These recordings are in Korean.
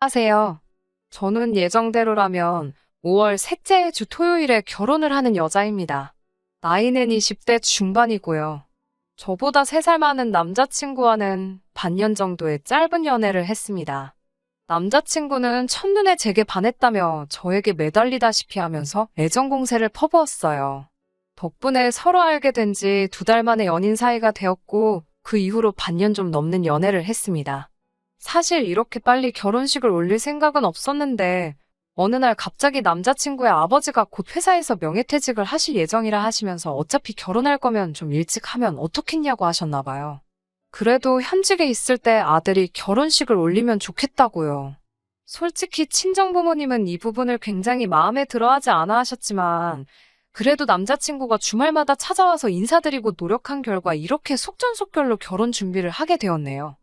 하세요. 저는 예정대로라면 5월 셋째 주 토요일에 결혼을 하는 여자입니다. 나이는 20대 중반이고요. 저보다 3살 많은 남자친구와는 반년 정도의 짧은 연애를 했습니다. 남자친구는 첫눈에 제게 반했다며 저에게 매달리다시피 하면서 애정 공세를 퍼부었어요. 덕분에 서로 알게 된 지 두 달 만에 연인 사이가 되었고 그 이후로 반년 좀 넘는 연애를 했습니다. 사실 이렇게 빨리 결혼식을 올릴 생각은 없었는데 어느 날 갑자기 남자친구의 아버지가 곧 회사에서 명예퇴직을 하실 예정이라 하시면서 어차피 결혼할 거면 좀 일찍 하면 어떻겠냐고 하셨나 봐요. 그래도 현직에 있을 때 아들이 결혼식을 올리면 좋겠다고요. 솔직히 친정 부모님은 이 부분을 굉장히 마음에 들어 하지 않아 하셨지만 그래도 남자친구가 주말마다 찾아와서 인사드리고 노력한 결과 이렇게 속전속결로 결혼 준비를 하게 되었네요.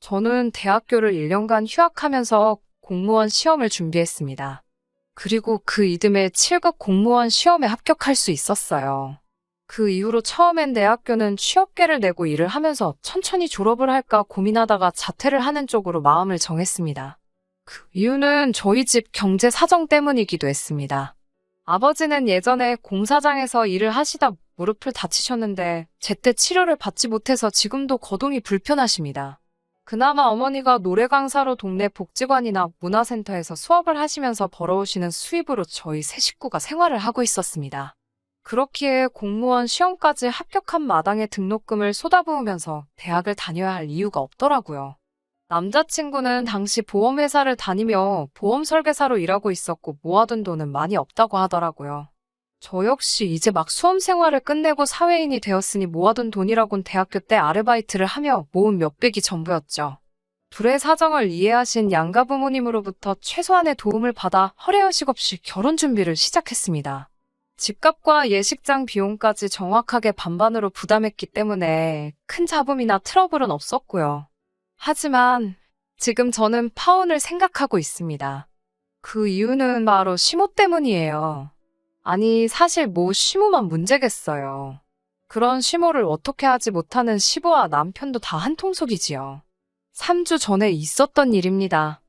저는 대학교를 1년간 휴학하면서 공무원 시험을 준비했습니다. 그리고 그 이듬해 7급 공무원 시험에 합격할 수 있었어요. 그 이후로 처음엔 대학교는 취업계를 내고 일을 하면서 천천히 졸업을 할까 고민하다가 자퇴를 하는 쪽으로 마음을 정했습니다. 그 이유는 저희 집 경제 사정 때문이기도 했습니다. 아버지는 예전에 공사장에서 일을 하시다 무릎을 다치셨는데 제때 치료를 받지 못해서 지금도 거동이 불편하십니다. 그나마 어머니가 노래 강사로 동네 복지관이나 문화센터에서 수업을 하시면서 벌어오시는 수입으로 저희 세 식구가 생활을 하고 있었습니다. 그렇기에 공무원 시험까지 합격한 마당에 등록금을 쏟아부으면서 대학을 다녀야 할 이유가 없더라고요. 남자친구는 당시 보험회사를 다니며 보험 설계사로 일하고 있었고 모아둔 돈은 많이 없다고 하더라고요. 저 역시 이제 막 수험 생활을 끝내고 사회인이 되었으니 모아둔 돈이라곤 대학교 때 아르바이트를 하며 모은 몇백이 전부였죠. 둘의 사정을 이해하신 양가 부모님으로부터 최소한의 도움을 받아 허례허식 없이 결혼 준비를 시작했습니다. 집값과 예식장 비용까지 정확하게 반반으로 부담했기 때문에 큰 잡음이나 트러블은 없었고요. 하지만 지금 저는 파혼을 생각하고 있습니다. 그 이유는 바로 시모 때문이에요. 아니, 사실 뭐 시모만 문제겠어요. 그런 시모를 어떻게 하지 못하는 시부와 남편도 다 한통속이지요. 3주 전에 있었던 일입니다.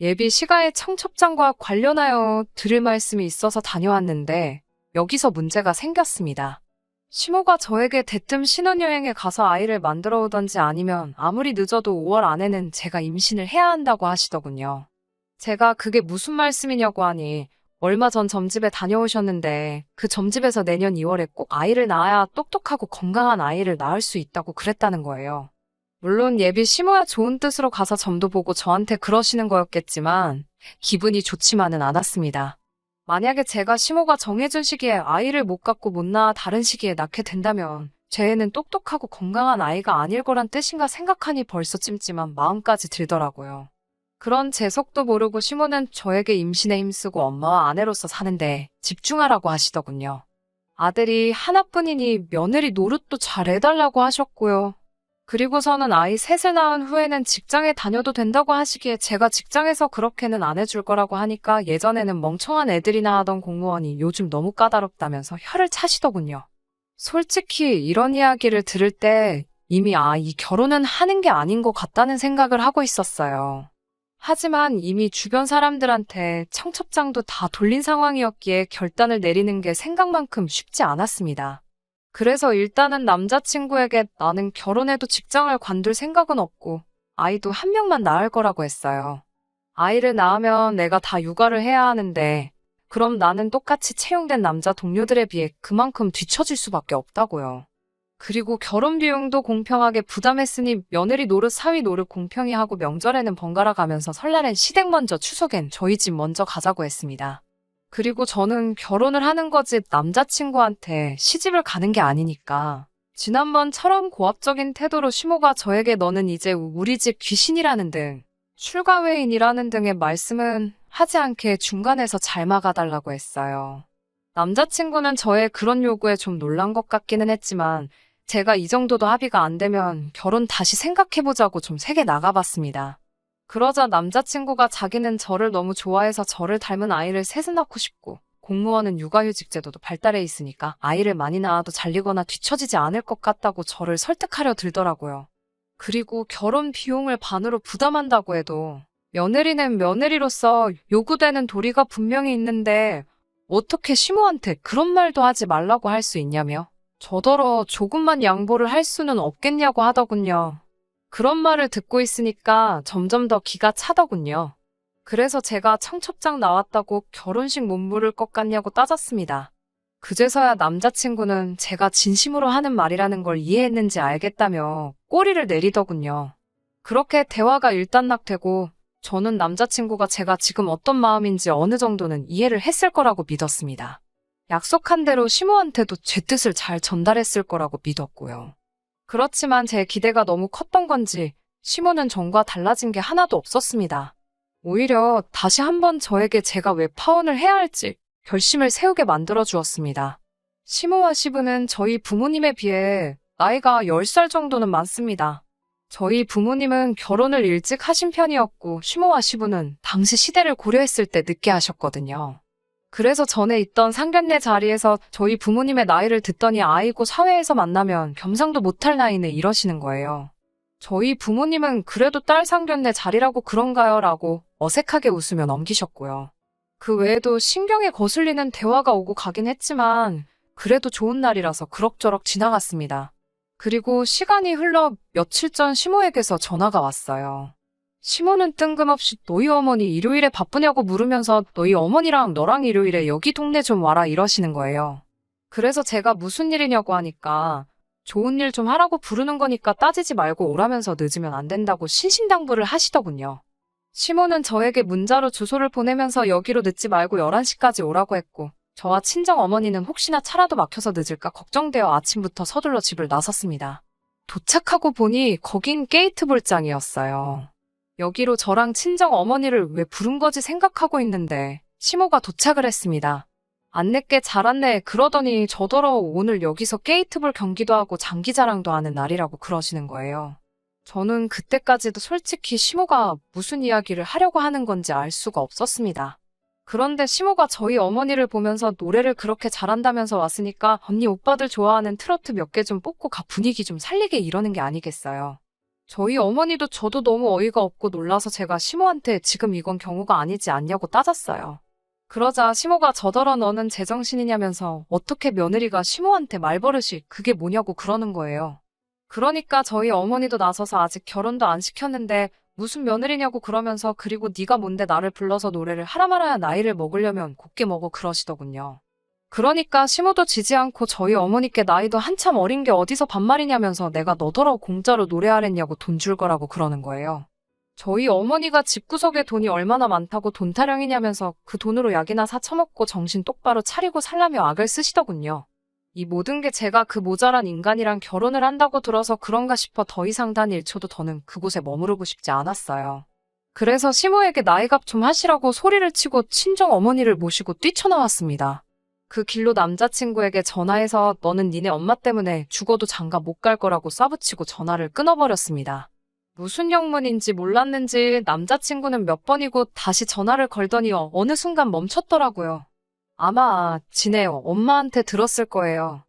예비 시가의 청첩장과 관련하여 드릴 말씀이 있어서 다녀왔는데 여기서 문제가 생겼습니다. 시모가 저에게 대뜸 신혼여행에 가서 아이를 만들어 오던지 아니면 아무리 늦어도 5월 안에는 제가 임신을 해야 한다고 하시더군요. 제가 그게 무슨 말씀이냐고 하니 얼마 전 점집에 다녀오셨는데 그 점집에서 내년 2월에 꼭 아이를 낳아야 똑똑하고 건강한 아이를 낳을 수 있다고 그랬다는 거예요. 물론 예비 시모야 좋은 뜻으로 가서 점도 보고 저한테 그러시는 거였겠지만 기분이 좋지만은 않았습니다. 만약에 제가 시모가 정해준 시기에 아이를 못 갖고 못 낳아 다른 시기에 낳게 된다면 제 애는 똑똑하고 건강한 아이가 아닐 거란 뜻인가 생각하니 벌써 찜찜한 마음까지 들더라고요. 그런 제 속도 모르고 시모는 저에게 임신에 힘쓰고 엄마와 아내로서 사는데 집중하라고 하시더군요. 아들이 하나뿐이니 며느리 노릇도 잘 해달라고 하셨고요. 그리고서는 아이 셋을 낳은 후에는 직장에 다녀도 된다고 하시기에 제가 직장에서 그렇게는 안 해줄 거라고 하니까 예전에는 멍청한 애들이나 하던 공무원이 요즘 너무 까다롭다면서 혀를 차시더군요. 솔직히 이런 이야기를 들을 때 이미 아, 이 결혼은 하는 게 아닌 것 같다는 생각을 하고 있었어요. 하지만 이미 주변 사람들한테 청첩장도 다 돌린 상황이었기에 결단을 내리는 게 생각만큼 쉽지 않았습니다. 그래서 일단은 남자친구에게 나는 결혼해도 직장을 관둘 생각은 없고 아이도 한 명만 낳을 거라고 했어요. 아이를 낳으면 내가 다 육아를 해야 하는데 그럼 나는 똑같이 채용된 남자 동료들에 비해 그만큼 뒤처질 수밖에 없다고요. 그리고 결혼 비용도 공평하게 부담했으니 며느리 노릇 사위 노릇 공평히 하고 명절에는 번갈아 가면서 설날엔 시댁 먼저 추석엔 저희 집 먼저 가자고 했습니다. 그리고 저는 결혼을 하는 거지 남자친구한테 시집을 가는 게 아니니까. 지난번처럼 고압적인 태도로 시모가 저에게 너는 이제 우리 집 귀신이라는 등 출가 외인이라는 등의 말씀은 하지 않게 중간에서 잘 막아달라고 했어요. 남자친구는 저의 그런 요구에 좀 놀란 것 같기는 했지만 제가 이 정도도 합의가 안 되면 결혼 다시 생각해보자고 좀 세게 나가봤습니다. 그러자 남자친구가 자기는 저를 너무 좋아해서 저를 닮은 아이를 셋을 낳고 싶고 공무원은 육아휴직 제도도 발달해 있으니까 아이를 많이 낳아도 잘리거나 뒤처지지 않을 것 같다고 저를 설득하려 들더라고요. 그리고 결혼 비용을 반으로 부담한다고 해도 며느리는 며느리로서 요구되는 도리가 분명히 있는데 어떻게 시모한테 그런 말도 하지 말라고 할 수 있냐며 저더러 조금만 양보를 할 수는 없겠냐고 하더군요. 그런 말을 듣고 있으니까 점점 더 기가 차더군요. 그래서 제가 청첩장 나왔다고 결혼식 못 물을 것 같냐고 따졌습니다. 그제서야 남자친구는 제가 진심으로 하는 말이라는 걸 이해했는지 알겠다며 꼬리를 내리더군요. 그렇게 대화가 일단락되고 저는 남자친구가 제가 지금 어떤 마음인지 어느 정도는 이해를 했을 거라고 믿었습니다. 약속한 대로 시모한테도 제 뜻을 잘 전달했을 거라고 믿었고요. 그렇지만 제 기대가 너무 컸던 건지 시모는 전과 달라진 게 하나도 없었습니다. 오히려 다시 한번 저에게 제가 왜 파혼을 해야 할지 결심을 세우게 만들어 주었습니다. 시모와 시부는 저희 부모님에 비해 나이가 10살 정도는 많습니다. 저희 부모님은 결혼을 일찍 하신 편이었고 시모와 시부는 당시 시대를 고려했을 때 늦게 하셨거든요. 그래서 전에 있던 상견례 자리에서 저희 부모님의 나이를 듣더니 아이고 사회에서 만나면 겸상도 못할 나이네 이러시는 거예요. 저희 부모님은 그래도 딸 상견례 자리라고 그런가요? 라고 어색하게 웃으며 넘기셨고요. 그 외에도 신경에 거슬리는 대화가 오고 가긴 했지만 그래도 좋은 날이라서 그럭저럭 지나갔습니다. 그리고 시간이 흘러 며칠 전 시모에게서 전화가 왔어요. 시모는 뜬금없이 너희 어머니 일요일에 바쁘냐고 물으면서 너희 어머니랑 너랑 일요일에 여기 동네 좀 와라 이러시는 거예요. 그래서 제가 무슨 일이냐고 하니까 좋은 일 좀 하라고 부르는 거니까 따지지 말고 오라면서 늦으면 안 된다고 신신당부를 하시더군요. 시모는 저에게 문자로 주소를 보내면서 여기로 늦지 말고 11시까지 오라고 했고 저와 친정 어머니는 혹시나 차라도 막혀서 늦을까 걱정되어 아침부터 서둘러 집을 나섰습니다. 도착하고 보니 거긴 게이트 볼장이었어요. 여기로 저랑 친정 어머니를 왜 부른 거지 생각하고 있는데 시모가 도착을 했습니다. 안내께 잘 왔네 그러더니 저더러 오늘 여기서 게이트볼 경기도 하고 장기자랑도 하는 날이라고 그러시는 거예요. 저는 그때까지도 솔직히 시모가 무슨 이야기를 하려고 하는 건지 알 수가 없었습니다. 그런데 시모가 저희 어머니를 보면서 노래를 그렇게 잘한다면서 왔으니까 언니 오빠들 좋아하는 트로트 몇 개 좀 뽑고 가 분위기 좀 살리게 이러는 게 아니겠어요. 저희 어머니도 저도 너무 어이가 없고 놀라서 제가 시모한테 지금 이건 경우가 아니지 않냐고 따졌어요. 그러자 시모가 저더러 너는 제정신이냐면서 어떻게 며느리가 시모한테 말버릇이 그게 뭐냐고 그러는 거예요. 그러니까 저희 어머니도 나서서 아직 결혼도 안 시켰는데 무슨 며느리냐고 그러면서 그리고 네가 뭔데 나를 불러서 노래를 하라 말아야 나이를 먹으려면 곱게 먹어 그러시더군요. 그러니까 시모도 지지 않고 저희 어머니께 나이도 한참 어린 게 어디서 반말이냐면서 내가 너더러 공짜로 노래하랬냐고 돈 줄 거라고 그러는 거예요. 저희 어머니가 집구석에 돈이 얼마나 많다고 돈 타령이냐면서 그 돈으로 약이나 사 처먹고 정신 똑바로 차리고 살라며 악을 쓰시더군요. 이 모든 게 제가 그 모자란 인간이랑 결혼을 한다고 들어서 그런가 싶어 더 이상 단 1초도 더는 그곳에 머무르고 싶지 않았어요. 그래서 시모에게 나이값 좀 하시라고 소리를 치고 친정 어머니를 모시고 뛰쳐나왔습니다. 그 길로 남자친구에게 전화해서 너는 니네 엄마 때문에 죽어도 장가 못 갈 거라고 쏴붙이고 전화를 끊어버렸습니다. 무슨 영문인지 몰랐는지 남자친구는 몇 번이고 다시 전화를 걸더니 어느 순간 멈췄더라고요. 아마 지네 엄마한테 들었을 거예요.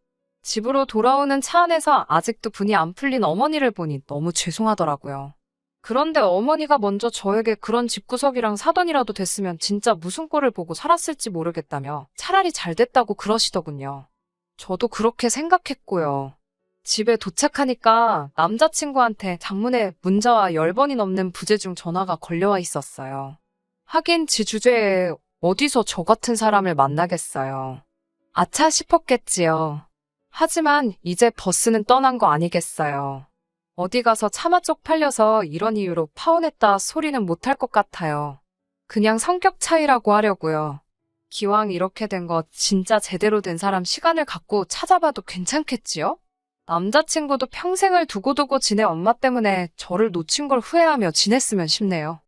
집으로 돌아오는 차 안에서 아직도 분이 안 풀린 어머니를 보니 너무 죄송하더라고요. 그런데 어머니가 먼저 저에게 그런 집구석이랑 사돈이라도 됐으면 진짜 무슨 꼴을 보고 살았을지 모르겠다며 차라리 잘 됐다고 그러시더군요. 저도 그렇게 생각했고요. 집에 도착하니까 남자친구한테 장문에 문자와 10번이 넘는 부재중 전화가 걸려와 있었어요. 하긴 지 주제에 어디서 저 같은 사람을 만나겠어요. 아차 싶었겠지요. 하지만 이제 버스는 떠난 거 아니겠어요. 어디 가서 차마 쪽 팔려서 이런 이유로 파혼했다 소리는 못할 것 같아요. 그냥 성격 차이라고 하려고요. 기왕 이렇게 된 거 진짜 제대로 된 사람 시간을 갖고 찾아봐도 괜찮겠지요? 남자친구도 평생을 두고두고 지내 엄마 때문에 저를 놓친 걸 후회하며 지냈으면 싶네요.